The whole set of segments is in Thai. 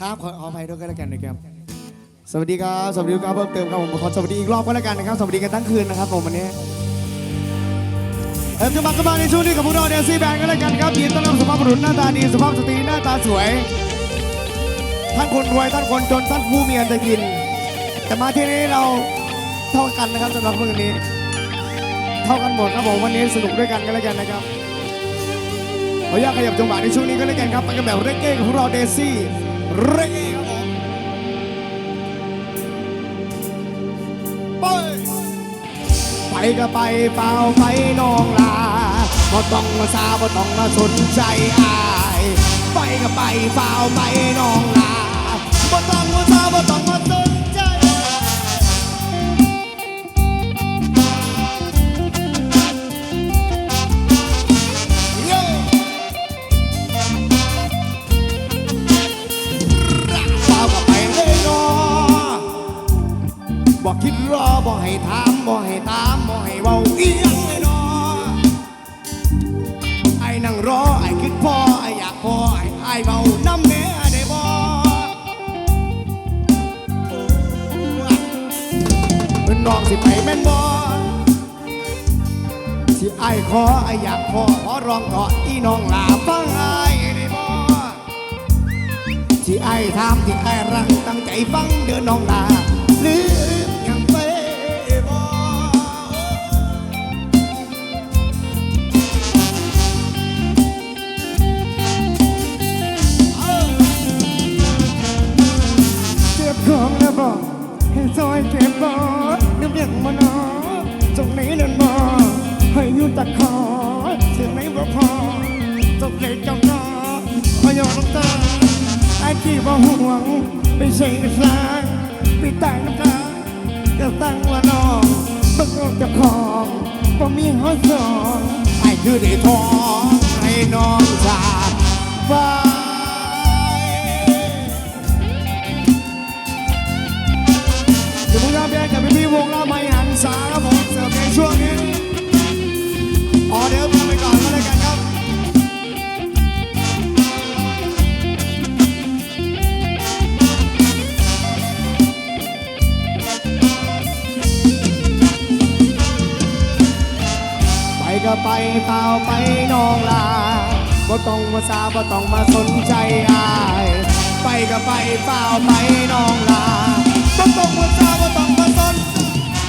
ครับขอขออภัยด้วยกันแล้วกันนะครับ สวัสดีครับ สวัสดีครับเพิ่มเติมครับผมขอสวัสดีอีกรอบก็แล้วกันนะครับ สวัสดีกันทั้งคืนนะครับผมวันนี้เอ็มจะมากันมาในช่วงนี้กับพวกเราเดซี่แบนก็แล้วกันครับยินต้อนรับสุภาพบุรุษหน้าตาดีสุภาพสตรีหน้าตาสวย ท่านคนรวยท่านคนจนท่านผู้มีอันจะกิน แต่มาที่นี้เราเท่ากันนะครับสำหรับเมื่อนี้ เท่ากันหมดครับผมวันนี้สนุกด้วยกันก็แล้วกันนะครับขออนุญาตขยับจังหวะในช่วงนี้ก็แล้วกันครับไปกันแบบเรเก้กับพวกเราเดซี่ เรเก้ครับผมไปไปก็ไปเปล่าไปน้องลาบ่ต้องมาซาบ่ต้องมาสนใจอายไปก็ไปเปล่าไปน้องลาบ่ต้องมาซาบ่ต้องมา ให้ถามบอกให้ตามบอกให้เว้าเอียงเลยเนาะไอ้นั่งรอไอ้คิดพ่อไอ้อยากพ่อไอ้ไอ้เบาน้ำแม่ได้บ่เพิ่นน้องสิไปแม่นบ่ที่ไอ้ขอไอ้อยากขอขอร้องต่ออีน้องลาฟังไอ้ได้บ่ที่ไอ้ถามที่ไอ้รังตั้งใจฟังเดือน้องลาลืมยั องบ่มีหอสองไอ้คือได้ทองให้น้องจากไปวพวกเราที่วงเราไม่หันสาครับผมเสิร์ฟในช่วงนี้ออเดิร์ฟกันไปก่อนก็แล้วกัน ก็ไปเปล่าไปน้องลาบ่ต้องมาซาบ่ต้องมาสนใจอายไปก็ไปเปล่าไปน้องลาบ่ต้องมาซาบ่ต้องมาสน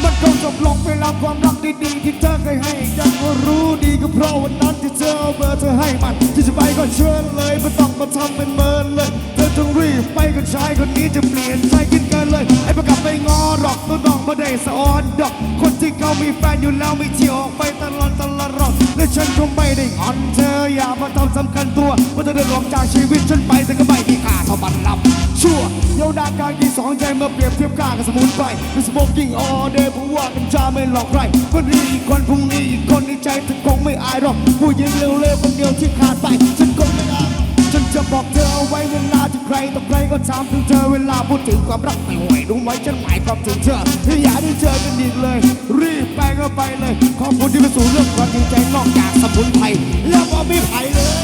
มันคงจบลงไปแล้วความรักดีๆที่เธอเคยให้กันก็รู้ดีก็เพราะวันนั้นที่เธอเอาเบอร์เธอให้มันที่จะไปก็เชิญเลยไม่ต้องมาทำเป็นเมินเลย เธอต้องรีบไปกับชายคนนี้จะเปลี่ยนใจคิดเกินเลย ไอ้ประกับไปงอหรอกตัวน้องไม่ได้สะออนดอก คนที่เขามีแฟนอยู่แล้วไม่เที่ยวออกไปตลอดตลอดรอบและฉันก็ไม่ได้งอนเธออย่ามาทำสำคัญตัวว่าเธอเดินออกจากชีวิตฉันไปแต่ก็ไม่มีค่าเท่าบันลับชั่วเยาวดากางที่สองใจเมื่อเปรียบเทียบกากับสมุนไพรเป็นสโมกิ้งออเดย์ผมว่ากันจะไม่หลอกใครวันนี้อีกคนพรุ่งนี้อีกคนในใจเธอคงไม่อายหรอกผู้หญิงเร็วๆคนเดียวที่ขาดไป ฉันคงไม่อายหรอกฉันจะบอกเธอเอาไว้เวลาที่ใครต่อใครก็ถามถึงเธอเวลาพูดถึงความรักไม่ไหวรู้ไหมฉันหมายความถึงเธอที่อยากได้เจอกันอีกเลย รีบไปก็ไปเลย ขอบคุณที่มาสู่เรื่องความจริงใจนอกจากสมุนไพรแล้วก็ไม่ไผ่เลย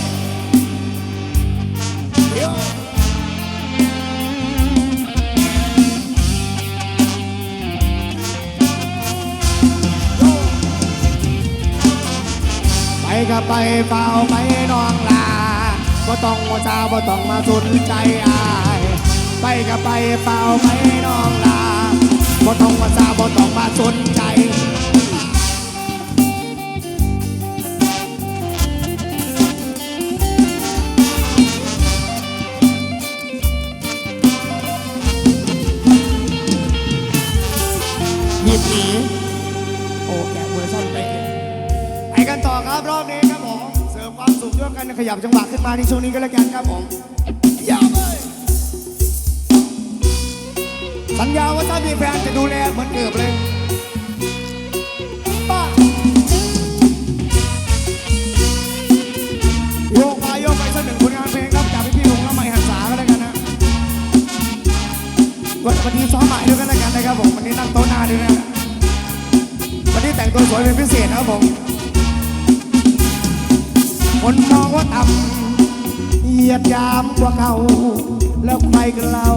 เก็ไปเฝ้าไปน้องลาบ่ต้องมาซาบ่ต้องมาสนใจอาย ไปก็ไปเฝ้าไปน้องลาบ่ต้องมาซาบ่ต้องมาสนใจหยิบหนีโอ้แกเวอร์ชันไปเลยไปกันต่อครับรอบนี้ ควมกันขยับจังหวะขึ้นมาในช่วงนี้ก็แล้วกันครับผมยาวเลยสัญญาว่าถ้ามีแฟนจะดูแลเหมือนเดิมเลยป้าโยกมาโยกไปสักหนึ่งผลงานเพลงครับจากพี่ๆวงละไมหันษาก็แล้วกันนะวันวันนี้ซ้อมใหม่ด้วยกันแล้วกันนะครับผมวันนี้นั่งโต๊ะหน้าด้วยนะวันนี้แต่งตัวสวยเป็นพิเศษนะครับผม คนมองว่าต่ำเหยียดยามกว่าเขาแล้วใครกันเล่า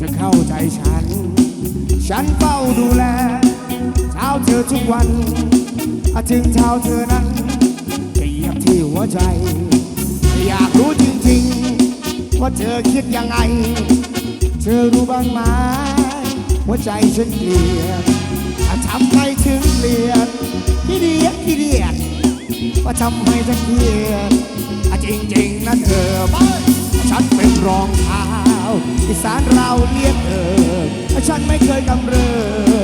จะเข้าใจฉัน ฉันเฝ้าดูแลเช้าเธอทุกวันอถึงเช้าเธอนั้นเหยียบที่หัวใจ อยากรู้จริงๆ ว่าเธอคิดยังไง เธอรู้บ้างไหมว่าใจฉันเปลี่ยนทำไมถึงเปลี่ยนที่เดียดที่เดียด ว่าทำไมฉันเกลียดอะจริงๆนะเธอ ฉันเป็นรองเท้าอีสานเราเรียกเออฉันไม่เคยกำเริ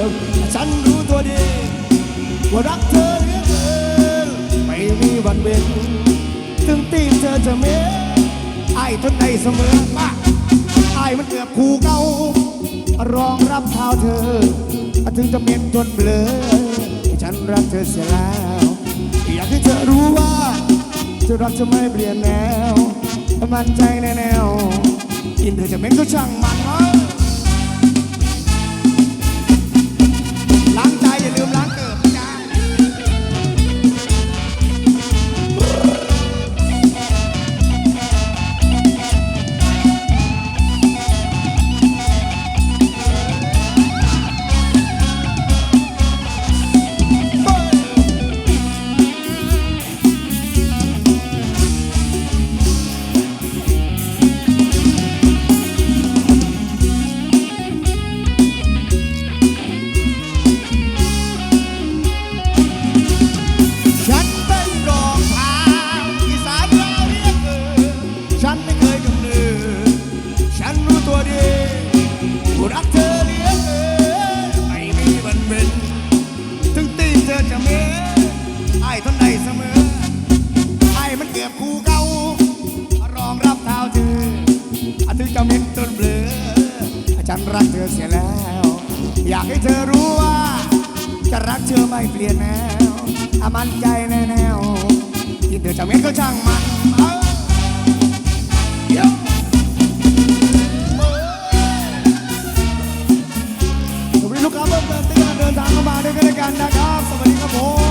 บฉันรู้ตัวดีว่ารักเธอเหลือเกินไม่มีวันเว้นถึงตีนเธอจะเม้ไอ้ทนได้เสมอมาไอ้มันเกือบคู่เก่ารองรับเท้าเธอ ถึงจะเม็นจนเบลอฉันรักเธอเสียแล้ว อยากให้เธอรู้ว่าจะรักจะไม่เปลี่ยนแนว มั่นใจในแนวกินเธอจะเม้งก็ช่างมันเนาะล้างใจอย่าลืมล้างเกิ ฉันรักเธอเสียแล้ว อยากให้เธอรู้ว่า จะรักเธอไม่เปลี่ยนแนวอามันใจแน่แนวที่เธอจะเม็นก็ช่างมันเอ้าเดี๋ยวผมลูกค้าเพิ่มเติมที่กำลังเดินทางเข้ามาด้วยกันนะครับ สวัสดีครับผม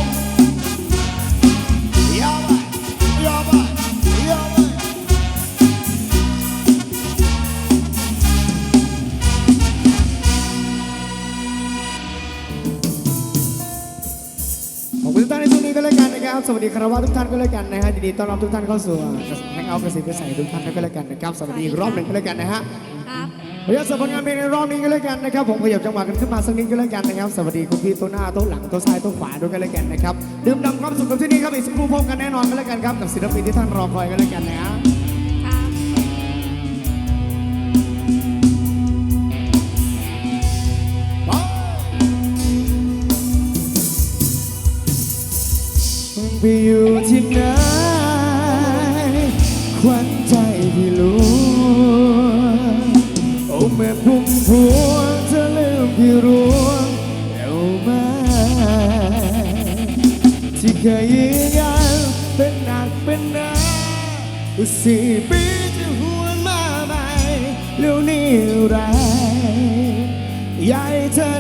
สวัสดีคารวะทุกท่านก็แล้วกันนะฮะยินดีต้อนรับทุกท่านเข้าสู่แฮงเอาท์เกษตรกระใสทุกท่านก็แล้วกันนะครับสวัสดีอีกรอบหนึ่งก็แล้วกันนะฮะครับพยาสัมผลงานเพลงในรอบนี้ก็แล้วกันนะครับผมขยับจังหวะกันขึ้นมาสักนิดก็แล้วกันนะครับสวัสดีคุณพี่ตัวหน้าตัวหลังตัวซ้ายตัวขวาด้วยกันแล้วกันนะครับดื่มด่ำความสุขกับที่นี่ครับอีกสักครู่พบกันแน่นอนก็แล้วกันครับกับศิลปินที่ท่านรอคอยก็แล้วกันนะฮะ ไปอยู่ที่ไหนควันใจพี่รู้โอ้แม่พุ่มพวงเธอลืมพี่รู้เดียวมาที่เคยยืนยันเป็นหนักเป็นหนาสี่ปีจะหวนมาใหม่เร็วนี้ไรยากให้เธอ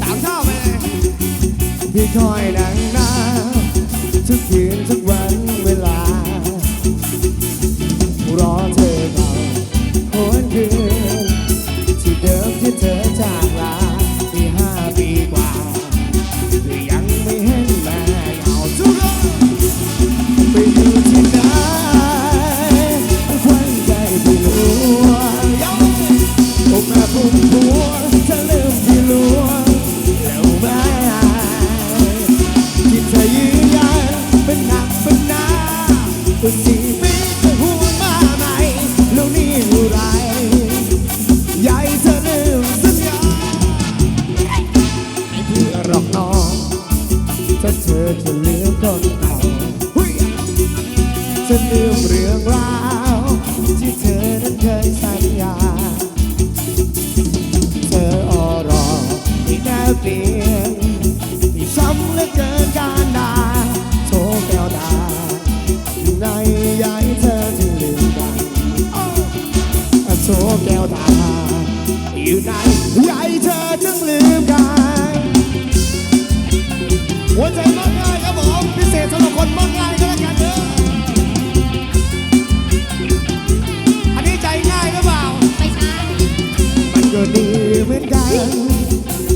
สามชอบไปเลยพี่คอยนั่งนาทุกคืนทุกวันเวลา รอเธอก่อนหนคืน ที่เดิมที่เธอจากลาที่ห้าปีกว่าก็ยังไม่เห็นแม่เหงาทุกคนไปอยู่ที่ไหนควันใจพี่ลวงอ้แม่พุ่มพวที่ล ที่ช้ำเลืเกินการด่าโชว์แก้วตาอยู่ในยยเธอจึงลืมกันโชว์แก้วตาอยู่ในยยเธอจึงลืมกันหัวใจมากง่ยครับผมพิเศษสำหรับคนมากง่ยก็แล้วกันเด้ออันนี้ใจง่ายรืเปล่าไม่ใช่มันก็ดีเหมือนกัน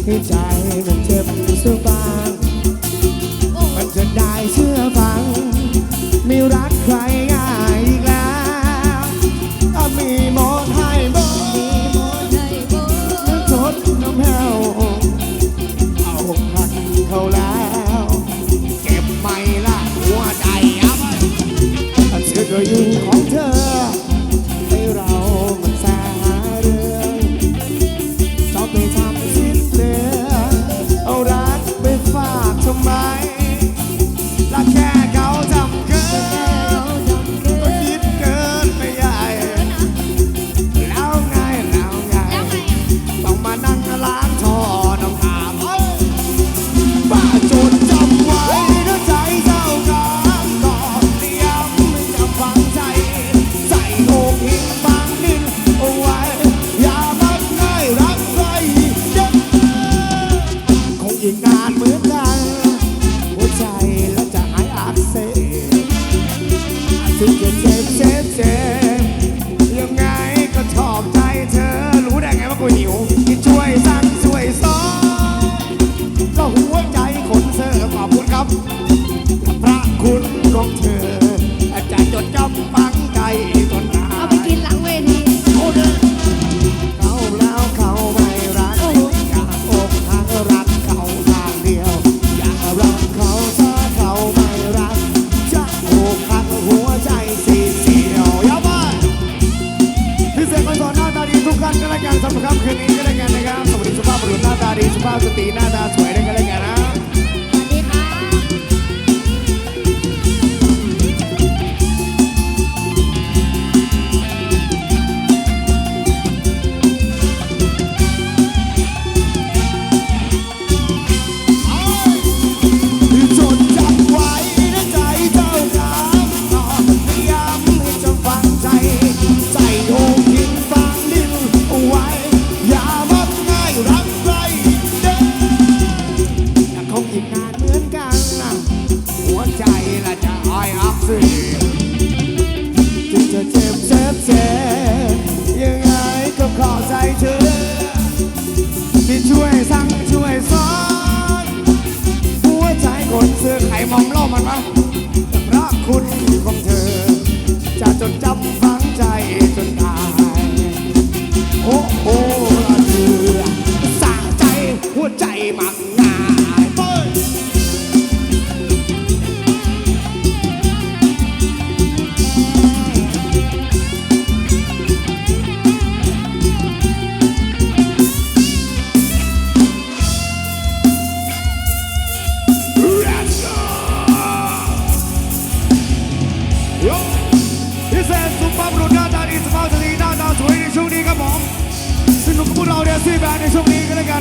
inside.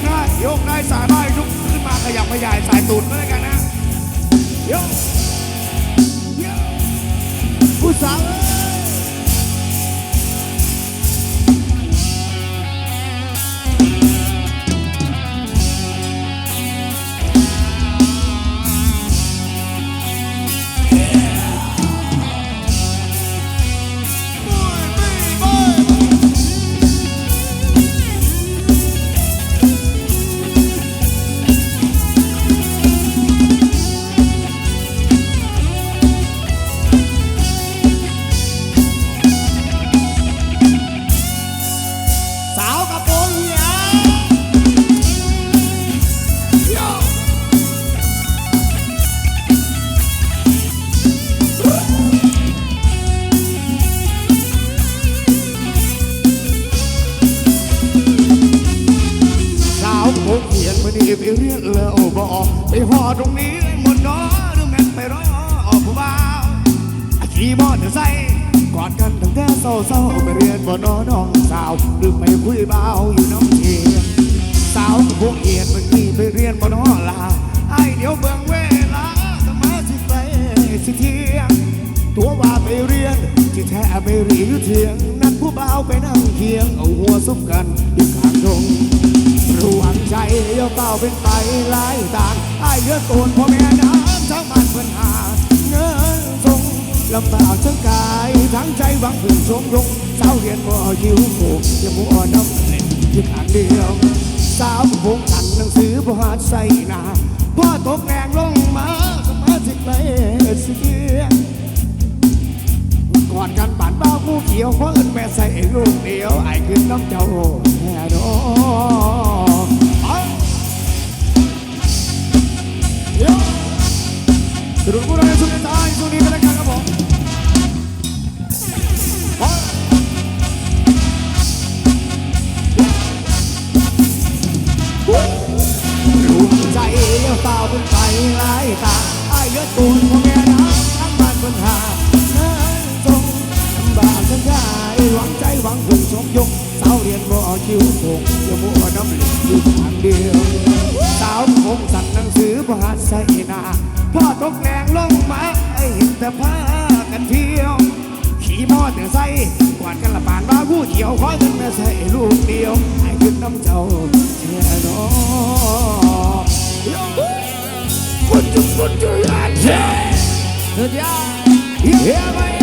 หน้ายกได้สายได้ยกขึ้นมาขยับขยายสายตูดมาด้วยกันนะยกยกผู้สาว ไปเรียนแล้วบอไปหอตรงนี้หมดน้อหรือแม่ไปรอผู้บ่าวขี่มอเตอร์ไซค์กอดกันตั้งแต่เศร้าๆไปเรียนบ่น้อน้องสาวหรือไปคุยเบาอยู่น้องเทียสาวกับพวกเอียนมื่อกี้ไปเรียนบ่น้อลาไอเดี๋ยวเบืองเวลาสมาสิไปสิเที่ยงตัวว่าไปเรียนที่แท้ไม่รีอยู่เที่ยงนั้น บ่าวไปนั่งเคียงเอาหัวซุกกันอยู่ข้างตรงรวงใจเยาเป่าเป็นไปหลายต่างไอายเลือดตูนพ่อแม่น้ำทั้งบ้านเพิ่นหาเงินทรงลำบากทั้งกายทั้งใจหวังพึ่งสมยงสาวเรียนบ่ยิวโผอย่ามัวน้ำเล่นอยู่ข้างเดียวสาวพงกันหนังสือบ่หาใส่นาพ่อตกแรงลงมาสมาธิไปเสีย กอดกันบานเบ้าผู้เขียวเพราะเอินแม่ใส่ลูกเดียวไอ้ขึ้นน้ำเจ้าแม่ดอกเอาเดี๋ยวสรุปผู้ใดสุดท้ายสุดนี้กันแล้วกันครับผมเอารวมใจเฝ้าเป็นไปหลายตาไอ้ายเลือดตูนพ่อแม่ พ่อตกแรงลงมาไอ้เห็นแต่พากันเที่ยว ขี่มอเตอร์ไซค์กวาดกันละปานว่าผู้เดียวขอขึ้นมาใส่ลูกเดียวไอ้ขึ้นน้ำเจ้าเชียร์น้องคุณจุกุจุยานเช่สุดยอดเฮียไม่